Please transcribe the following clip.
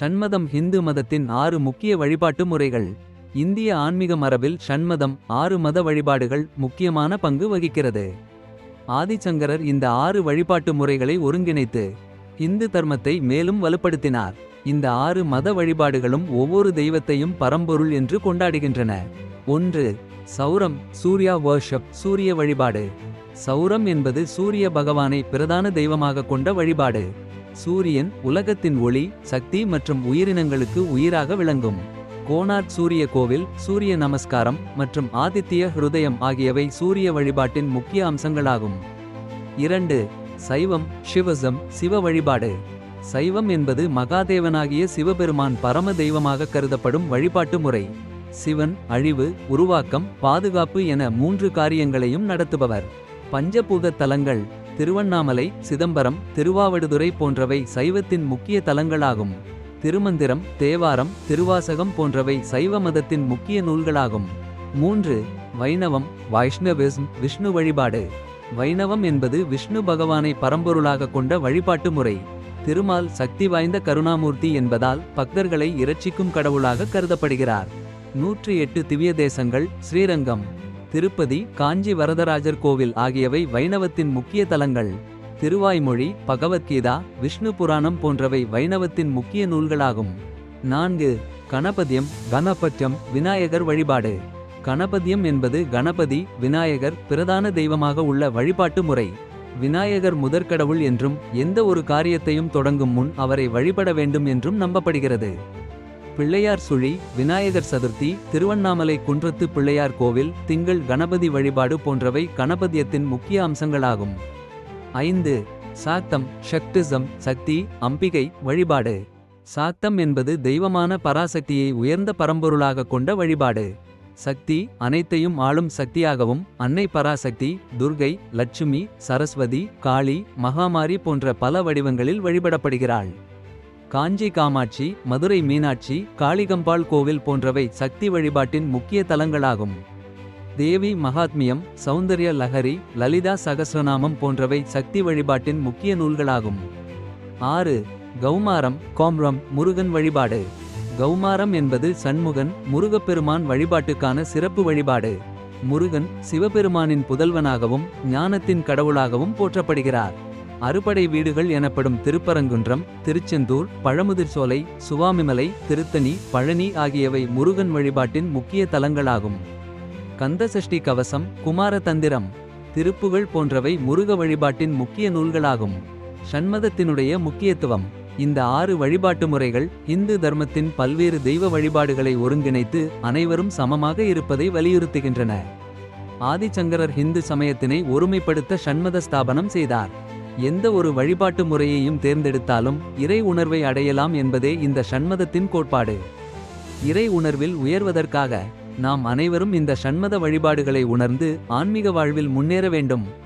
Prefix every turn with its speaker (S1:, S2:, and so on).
S1: ஷண்மதம் ஹிந்து மதத்தின் ஆறு முக்கிய வழிபாட்டு முறைகள். இந்திய ஆன்மீக மரபில் ஷண்மதம் ஆறு மத வழிபாடுகள் முக்கியமான பங்கு வகிக்கிறது. ஆதிச்சங்கரர் இந்த ஆறு வழிபாட்டு முறைகளை ஒருங்கிணைத்து இந்து தர்மத்தை மேலும் வலுப்படுத்தினார். இந்த ஆறு மத வழிபாடுகளும் ஒவ்வொரு தெய்வத்தையும் பரம்பொருள் என்று கொண்டாடுகின்றன. ஒன்று சௌரம் சூர்யா வர்ஷப் சூரிய வழிபாடு. சௌரம் என்பது சூரிய பகவானை பிரதான தெய்வமாக கொண்ட வழிபாடு. சூரியன் உலகத்தின் ஒளி சக்தி மற்றும் உயிரினங்களுக்கு உயிராக விளங்கும். கோனார்க் சூரிய கோவில் சூரிய நமஸ்காரம் மற்றும் ஆதித்ய ஹிருதயம் ஆகியவை சூரிய வழிபாட்டின் முக்கிய அம்சங்களாகும். இரண்டு சைவம் சிவசம் சிவ வழிபாடு. சைவம் என்பது மகாதேவனாகிய சிவபெருமான் பரம தெய்வமாக கருதப்படும் வழிபாட்டு முறை. சிவன் அழிவு உருவாக்கம் பாதுகாப்பு என மூன்று காரியங்களையும் நடத்துபவர். பஞ்சபூத தலங்கள் திருவண்ணாமலை சிதம்பரம் திருவாவடுதுறை போன்றவை சைவத்தின் முக்கிய தலங்களாகும். திருமந்திரம் தேவாரம் திருவாசகம் போன்றவை சைவ மதத்தின் முக்கிய நூல்களாகும். மூன்று வைணவம் வைஷ்ணவிஸ்ம் விஷ்ணு வழிபாடு. வைணவம் என்பது விஷ்ணு பகவானை பரம்பொருளாக கொண்ட வழிபாட்டு முறை. திருமால் சக்தி வாய்ந்த கருணாமூர்த்தி என்பதால் பக்தர்களை இரட்சிக்கும் கடவுளாக கருதப்படுகிறார். நூற்றி எட்டு திவ்ய தேசங்கள் ஸ்ரீரங்கம். திருப்பதி காஞ்சி வரதராஜர் கோவில் ஆகியவை வைணவத்தின் முக்கிய தலங்கள். திருவாய்மொழி பகவத்கீதா விஷ்ணு புராணம் போன்றவை வைணவத்தின் முக்கிய நூல்களாகும். நான்கு கணபதியம் கணபத்தியம் விநாயகர் வழிபாடு. கணபதியம் என்பது கணபதி விநாயகர் பிரதான தெய்வமாக உள்ள வழிபாட்டு முறை. விநாயகர் முதற்கடவுள் என்றும் எந்த ஒரு காரியத்தையும் தொடங்கும் முன் அவரை வழிபட வேண்டும் என்றும் நம்பப்படுகிறது. பிள்ளையார் சுழி விநாயகர் சதுர்த்தி திருவண்ணாமலை குன்றத்து பிள்ளையார் கோவில் திங்கள் கணபதி வழிபாடு போன்றவை கணபதியத்தின் முக்கிய அம்சங்களாகும். ஐந்து சாத்தம் ஷக்டிசம் சக்தி அம்பிகை வழிபாடு. சாத்தம் என்பது தெய்வமான பராசக்தியை உயர்ந்த பரம்பொருளாக கொண்ட வழிபாடு. சக்தி அனைத்தையும் ஆளும் சக்தியாகவும் அன்னை பராசக்தி துர்கை லட்சுமி சரஸ்வதி காளி மகாமாரி போன்ற பல வடிவங்களில் வழிபடப்படுகிறாள். காஞ்சி காமாட்சி மதுரை மீனாட்சி காளிகம்பாள் கோவில் போன்றவை சக்தி வழிபாட்டின் முக்கிய தலங்களாகும். தேவி மகாத்மியம் சௌந்தர்ய லஹரி லலிதா சகசிரநாமம் போன்றவை சக்தி வழிபாட்டின் முக்கிய நூல்களாகும். ஆறு கௌமாரம் கோம்ரம் முருகன் வழிபாடு. கௌமாரம் என்பது சண்முகன் முருகப்பெருமான் வழிபாட்டுக்கான சிறப்பு வழிபாடு. முருகன் சிவபெருமானின் புதல்வனாகவும் ஞானத்தின் கடவுளாகவும் போற்றப்படுகிறார். அறுபடை வீடுகள் எனப்படும் திருப்பரங்குன்றம் திருச்செந்தூர் பழமுதிர்சோலை சுவாமிமலை திருத்தணி பழனி ஆகியவை முருகன் வழிபாட்டின் முக்கிய தலங்களாகும். கந்தசஷ்டி கவசம் குமார தந்திரம் திருப்புகழ் போன்றவை முருக வழிபாட்டின் முக்கிய நூல்களாகும். சண்மதத்தினுடைய முக்கியத்துவம் இந்த ஆறு வழிபாட்டு முறைகள் இந்து தர்மத்தின் பல்வேறு தெய்வ வழிபாடுகளை ஒருங்கிணைத்து அனைவரும் சமமாக இருப்பதை வலியுறுத்துகின்றன. ஆதிசங்கரர் ஹிந்து சமயத்தினை ஒருமைப்படுத்த சண்மத ஸ்தாபனம் செய்தார். எந்த ஒரு வழிபாட்டு முறையையும் தேர்ந்தெடுத்தாலும் இறை உணர்வை அடையலாம் என்பதே இந்த சண்மதத்தின் கோட்பாடு. இறை உணர்வில் உயர்வதற்காக நாம் அனைவரும் இந்த சண்மத வழிபாடுகளை உணர்ந்து ஆன்மீக வாழ்வில் முன்னேற வேண்டும்.